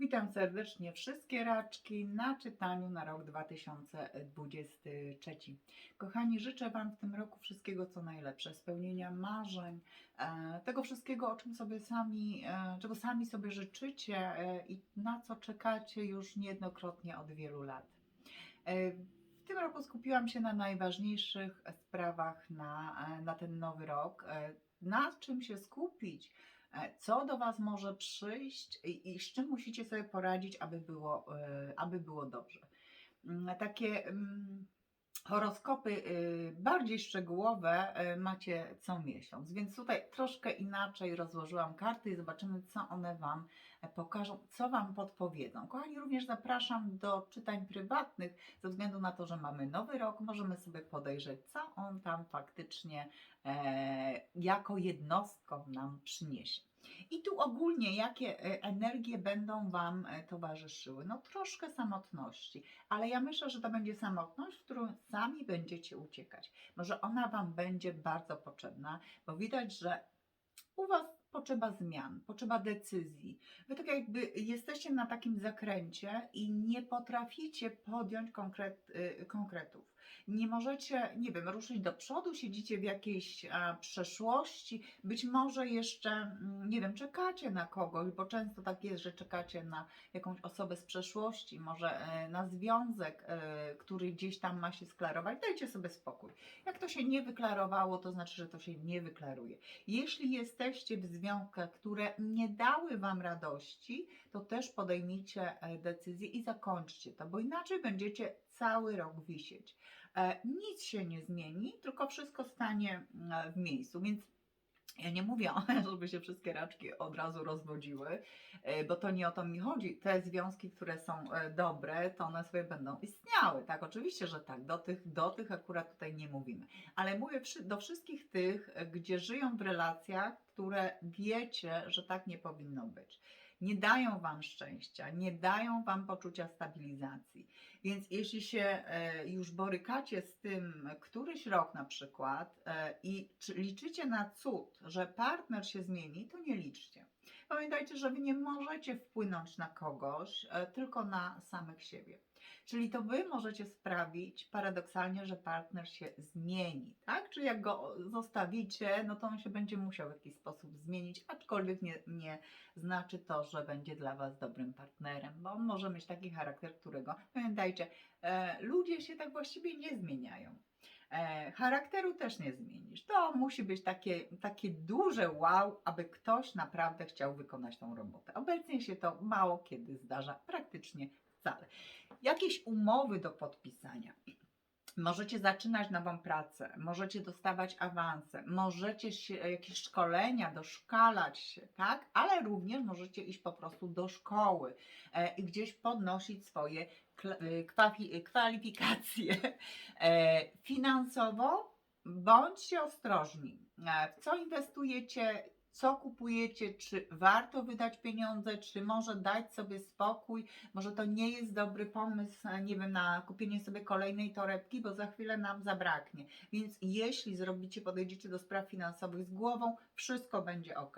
Witam serdecznie wszystkie raczki na czytaniu na rok 2023. Kochani, życzę Wam w tym roku wszystkiego co najlepsze, spełnienia marzeń, e, tego wszystkiego, o czym sobie sami, e, czego sami sobie życzycie e, i na co czekacie już niejednokrotnie od wielu lat. W tym roku skupiłam się na najważniejszych sprawach na, na ten nowy rok. Na czym się skupić? E, co do Was może przyjść i, i z czym musicie sobie poradzić, aby było, e, aby było dobrze. Mm, Takie mm, horoskopy y, bardziej szczegółowe y, macie co miesiąc, więc tutaj troszkę inaczej rozłożyłam karty i zobaczymy, co one Wam e, pokażą, co Wam podpowiedzą. Kochani, również zapraszam do czytań prywatnych, ze względu na to, że mamy nowy rok, możemy sobie podejrzeć, co on tam faktycznie e, jako jednostką nam przyniesie. I tu ogólnie, jakie e, energie będą Wam e, towarzyszyły? No troszkę samotności, ale ja myślę, że to będzie samotność, w którą sami będziecie uciekać. Może ona Wam będzie bardzo potrzebna, bo widać, że u Was potrzeba zmian, potrzeba decyzji. Wy tak jakby jesteście na takim zakręcie i nie potraficie podjąć konkret, y, konkretów. Nie możecie, nie wiem, ruszyć do przodu, siedzicie w jakiejś a, przeszłości, być może jeszcze, mm, nie wiem, czekacie na kogoś, bo często tak jest, że czekacie na jakąś osobę z przeszłości, może e, na związek, e, który gdzieś tam ma się sklarować. Dajcie sobie spokój. Jak to się nie wyklarowało, to znaczy, że to się nie wyklaruje. Jeśli jesteście w związkach, które nie dały Wam radości, to też podejmijcie e, decyzję i zakończcie to, bo inaczej będziecie cały rok wisieć. E, Nic się nie zmieni, tylko wszystko stanie mm, w miejscu, więc ja nie mówię, żeby się wszystkie raczki od razu rozwodziły, e, bo to nie o to mi chodzi. Te związki, które są e, dobre, to one sobie będą istniały. Tak, oczywiście, że tak. Do tych, do tych akurat tutaj nie mówimy. Ale mówię do wszystkich tych, e, gdzie żyją w relacjach, które wiecie, że tak nie powinno być. Nie dają Wam szczęścia, nie dają Wam poczucia stabilizacji. Więc jeśli się e, już borykacie z tym któryś rok na przykład e, i czy liczycie na cud, że partner się zmieni, to nie liczcie. Pamiętajcie, że Wy nie możecie wpłynąć na kogoś, e, tylko na samych siebie. Czyli to Wy możecie sprawić paradoksalnie, że partner się zmieni, tak? Czyli jak go zostawicie, no to on się będzie musiał w jakiś sposób zmienić, aczkolwiek nie, nie znaczy to, że będzie dla Was dobrym partnerem, bo on może mieć taki charakter, którego, pamiętajcie, e, ludzie się tak właściwie nie zmieniają. E, charakteru też nie zmienisz. To musi być takie, takie duże wow, aby ktoś naprawdę chciał wykonać tą robotę. Obecnie się to mało kiedy zdarza, praktycznie wcale. Jakieś umowy do podpisania. Możecie zaczynać nową pracę, możecie dostawać awanse, możecie się, jakieś szkolenia, doszkalać się, tak? Ale również możecie iść po prostu do szkoły e, i gdzieś podnosić swoje e, kwafi- kwalifikacje. E, finansowo bądźcie ostrożni. E, w co inwestujecie, co kupujecie, czy warto wydać pieniądze, czy może dać sobie spokój, może to nie jest dobry pomysł, e, nie wiem, na kupienie sobie kolejnej torebki, bo za chwilę nam zabraknie. Więc jeśli zrobicie, podejdziecie do spraw finansowych z głową, wszystko będzie ok.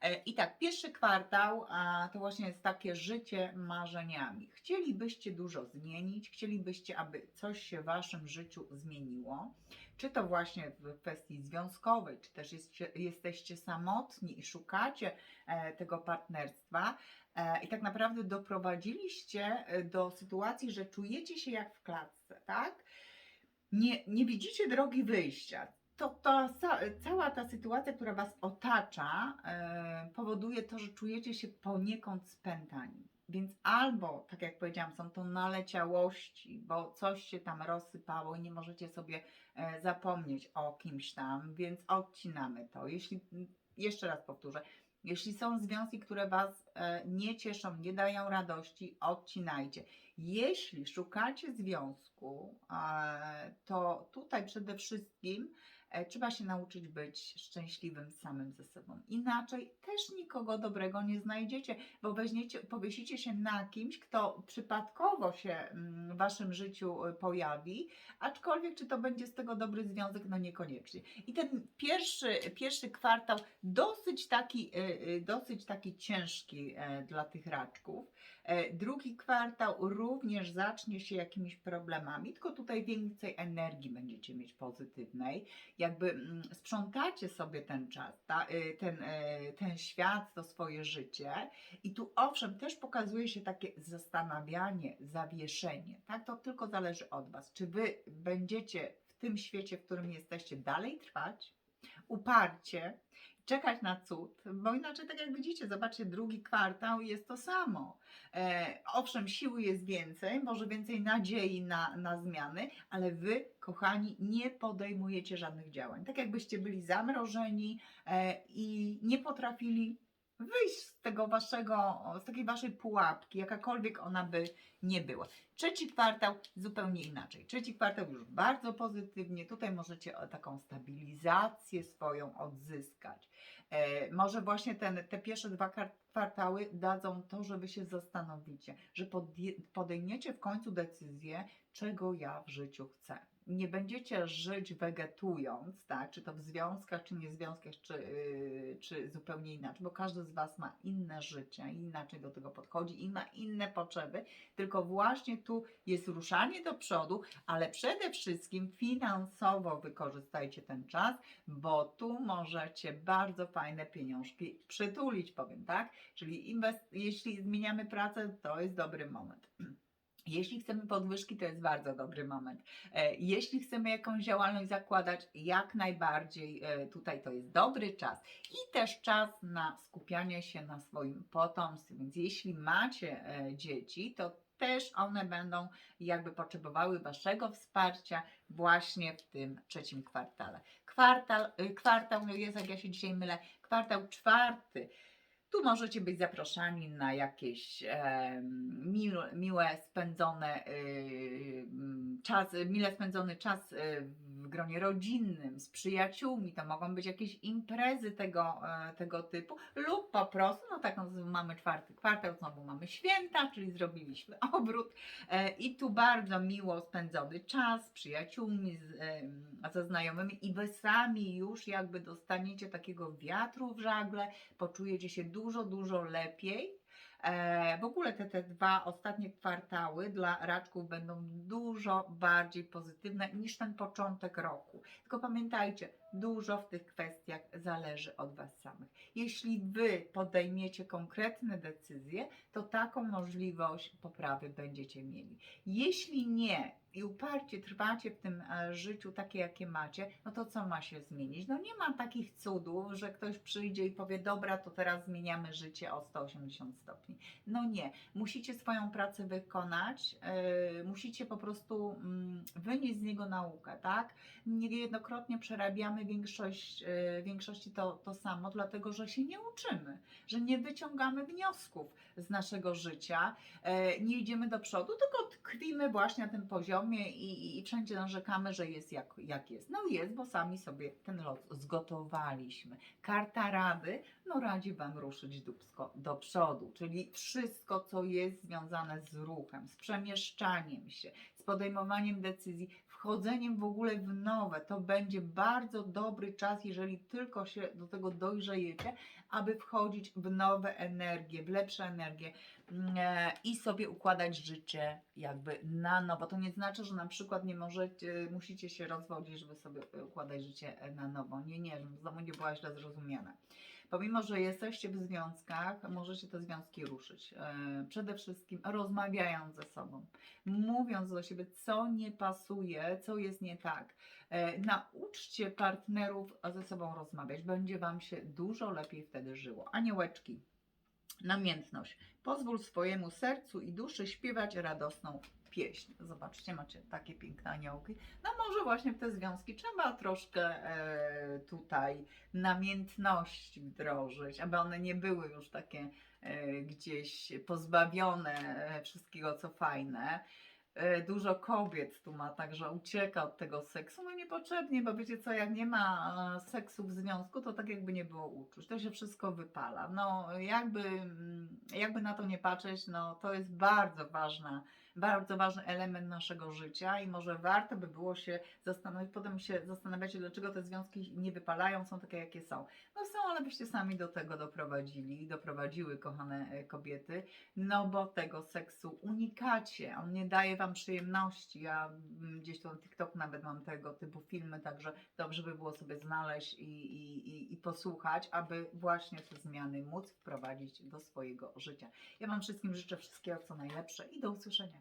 E, I tak, pierwszy kwartał to właśnie jest takie życie marzeniami. Chcielibyście dużo zmienić, chcielibyście, aby coś się w waszym życiu zmieniło, czy to właśnie w kwestii związkowej, czy też jest, jesteście samotni i szukacie e, tego partnerstwa. E, I tak naprawdę doprowadziliście e, do sytuacji, że czujecie się jak w klatce, tak? Nie, nie widzicie drogi wyjścia. To, to ca, cała ta sytuacja, która Was otacza, powoduje to, że czujecie się poniekąd spętani. Więc albo, tak jak powiedziałam, są to naleciałości, bo coś się tam rozsypało i nie możecie sobie e, zapomnieć o kimś tam, więc odcinamy to. Jeśli, jeszcze raz powtórzę, jeśli są związki, które Was e, nie cieszą, nie dają radości, odcinajcie. Jeśli szukacie związku, e, to tutaj przede wszystkim Trzeba się nauczyć być szczęśliwym samym ze sobą. Inaczej też nikogo dobrego nie znajdziecie, bo weźmiecie, powiesicie się na kimś, kto przypadkowo się mm, w waszym życiu e, pojawi, aczkolwiek czy to będzie z tego dobry związek, no niekoniecznie. I ten pierwszy, pierwszy kwartał dosyć taki, e, e, dosyć taki ciężki e, dla tych raczków. E, Drugi kwartał również zacznie się jakimiś problemami, tylko tutaj więcej energii będziecie mieć pozytywnej. Jakby mm, sprzątacie sobie ten czas, ta, y, ten, y, ten świat, to swoje życie. I tu owszem, też pokazuje się takie zastanawianie, zawieszenie. Tak, to tylko zależy od Was. Czy Wy będziecie w tym świecie, w którym jesteście, dalej trwać, uparcie, czekać na cud, bo inaczej, tak jak widzicie, zobaczcie, drugi kwartał jest to samo. E, owszem, siły jest więcej, może więcej nadziei na, na zmiany, ale wy, kochani, nie podejmujecie żadnych działań. Tak jakbyście byli zamrożeni e, i nie potrafili wyjść z tego waszego, z takiej waszej pułapki, jakakolwiek ona by nie była. Trzeci kwartał zupełnie inaczej. Trzeci kwartał już bardzo pozytywnie. Tutaj możecie taką stabilizację swoją odzyskać. E, może właśnie ten, te pierwsze dwa kwar- kwartały dadzą to, że wy się zastanowicie, że podejmiecie w końcu decyzję, czego ja w życiu chcę. Nie będziecie żyć wegetując, tak, czy to w związkach, czy nie związkach, czy, yy, czy zupełnie inaczej, bo każdy z Was ma inne życie, inaczej do tego podchodzi i ma inne potrzeby, tylko właśnie tu jest ruszanie do przodu, ale przede wszystkim finansowo wykorzystajcie ten czas, bo tu możecie bardzo fajne pieniążki przytulić, powiem tak? Czyli jeśli zmieniamy pracę, to jest dobry moment. Jeśli chcemy podwyżki, to jest bardzo dobry moment. E, Jeśli chcemy jakąś działalność zakładać, jak najbardziej e, tutaj to jest dobry czas i też czas na skupianie się na swoim potomstwie. Więc jeśli macie e, dzieci, to też one będą jakby potrzebowały Waszego wsparcia właśnie w tym trzecim kwartale. Kwartal, kwartał, no jest jak ja się dzisiaj mylę, kwartał czwarty. Tu możecie być zaproszeni na jakieś miłe, spędzone y, mm, czas, mile spędzony czas y, w gronie rodzinnym, z przyjaciółmi. To mogą być jakieś imprezy tego, e, tego typu, lub po prostu, no tak, no, mamy czwarty kwartał, znowu mamy święta, czyli zrobiliśmy obrót e, i tu bardzo miło spędzony czas z przyjaciółmi, z, em, ze znajomymi i wy sami już jakby dostaniecie takiego wiatru w żagle, poczujecie się dużo, dużo lepiej. E, w ogóle te, te dwa ostatnie kwartały dla raczków będą dużo bardziej pozytywne niż ten początek roku. Tylko pamiętajcie, dużo w tych kwestiach zależy od Was samych. Jeśli Wy podejmiecie konkretne decyzje, to taką możliwość poprawy będziecie mieli. Jeśli nie i uparcie trwacie w tym e, życiu takie, jakie macie, no to co ma się zmienić? No nie ma takich cudów, że ktoś przyjdzie i powie, dobra, to teraz zmieniamy życie o 180 stopni. No nie. Musicie swoją pracę wykonać, yy, musicie po prostu mm, wynieść z niego naukę, tak? Niejednokrotnie przerabiamy większość, yy, większości to, to samo, dlatego że się nie uczymy, że nie wyciągamy wniosków z naszego życia, e, nie idziemy do przodu, tylko tkwimy właśnie na tym poziomie i, i, wszędzie narzekamy, że jest jak, jak jest. No jest, bo sami sobie ten los zgotowaliśmy. Karta rady, no radzi Wam ruszyć dubsko do przodu, czyli wszystko, co jest związane z ruchem, z przemieszczaniem się, z podejmowaniem decyzji, wchodzeniem w ogóle w nowe. To będzie bardzo dobry czas, jeżeli tylko się do tego dojrzejecie, aby wchodzić w nowe energie, w lepsze energie mm, e, i sobie układać życie jakby na nowo. To nie znaczy, że na przykład nie możecie, musicie się rozwodzić, żeby sobie układać życie e, na nowo. Nie, nie, żeby znowu nie była źle zrozumiana. Pomimo, że jesteście w związkach, możecie te związki ruszyć. E, Przede wszystkim rozmawiając ze sobą, mówiąc do siebie, co nie pasuje, co jest nie tak. E, Nauczcie partnerów ze sobą rozmawiać. Będzie Wam się dużo lepiej wtedy żyło. Aniołeczki, namiętność. Pozwól swojemu sercu i duszy śpiewać radosną pieśń. Zobaczcie, macie takie piękne aniołki. No może właśnie w te związki trzeba troszkę e, tutaj namiętności wdrożyć, aby one nie były już takie e, gdzieś pozbawione e, wszystkiego, co fajne. e, dużo kobiet tu ma, także ucieka od tego seksu, no niepotrzebnie, bo wiecie co, jak nie ma e, seksu w związku, to tak jakby nie było uczuć, to się wszystko wypala. No jakby, mm, jakby na to nie patrzeć, no to jest bardzo ważna, bardzo ważny element naszego życia i może warto by było się zastanowić, potem się zastanawiacie, dlaczego te związki nie wypalają, są takie, jakie są. No są, ale byście sami do tego doprowadzili, doprowadziły, kochane e, kobiety, no bo tego seksu unikacie, on nie daje wam przyjemności. Ja mm, gdzieś tu na TikTok nawet mam tego typu filmy, także dobrze by było sobie znaleźć i, i, i, i posłuchać, aby właśnie te zmiany móc wprowadzić do swojego życia. Ja wam wszystkim życzę wszystkiego co najlepsze i do usłyszenia.